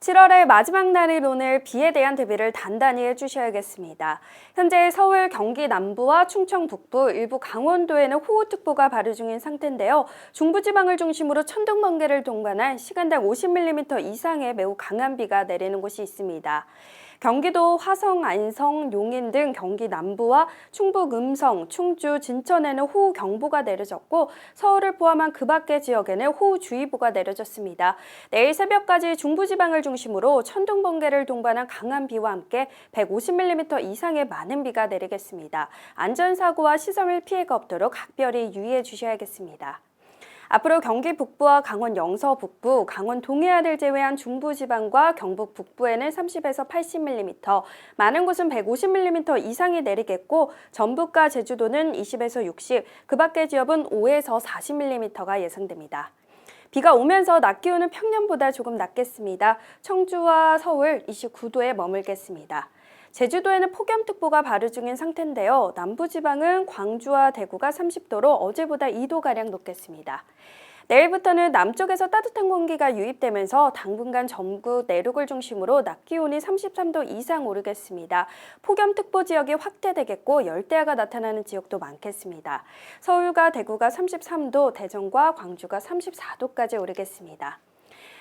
7월의 마지막 날인 오늘 비에 대한 대비를 단단히 해주셔야겠습니다. 현재 서울, 경기 남부와 충청 북부, 일부 강원도에는 호우특보가 발효 중인 상태인데요. 중부지방을 중심으로 천둥, 번개를 동반한 시간당 50mm 이상의 매우 강한 비가 내리는 곳이 있습니다. 경기도 화성, 안성, 용인 등 경기 남부와 충북 음성, 충주, 진천에는 호우 경보가 내려졌고 서울을 포함한 그 밖의 지역에는 호우주의보가 내려졌습니다. 내일 새벽까지 중부지방을 중심으로 천둥 번개를 동반한 강한 비와 함께 150mm 이상의 많은 비가 내리겠습니다. 안전사고와 시설물 피해가 없도록 각별히 유의해 주셔야겠습니다. 앞으로 경기 북부와 강원 영서 북부, 강원 동해안을 제외한 중부 지방과 경북 북부에는 30에서 80mm, 많은 곳은 150mm 이상이 내리겠고 전북과 제주도는 20에서 60, 그 밖의 지역은 5에서 40mm가 예상됩니다. 비가 오면서 낮 기온은 평년보다 조금 낮겠습니다. 청주와 서울 29도에 머물겠습니다. 제주도에는 폭염특보가 발효 중인 상태인데요. 남부지방은 광주와 대구가 30도로 어제보다 2도가량 높겠습니다. 내일부터는 남쪽에서 따뜻한 공기가 유입되면서 당분간 전국 내륙을 중심으로 낮 기온이 33도 이상 오르겠습니다. 폭염특보 지역이 확대되겠고 열대야가 나타나는 지역도 많겠습니다. 서울과 대구가 33도, 대전과 광주가 34도까지 오르겠습니다.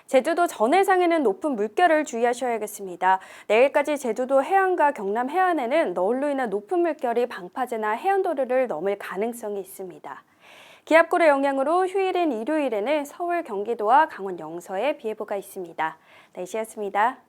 제주도 전해상에는 높은 물결을 주의하셔야겠습니다. 내일까지 제주도 해안과 경남 해안에는 너울로 인한 높은 물결이 방파제나 해안도로를 넘을 가능성이 있습니다. 기압골의 영향으로 휴일인 일요일에는 서울, 경기도와 강원 영서에 비 예보가 있습니다. 날씨였습니다.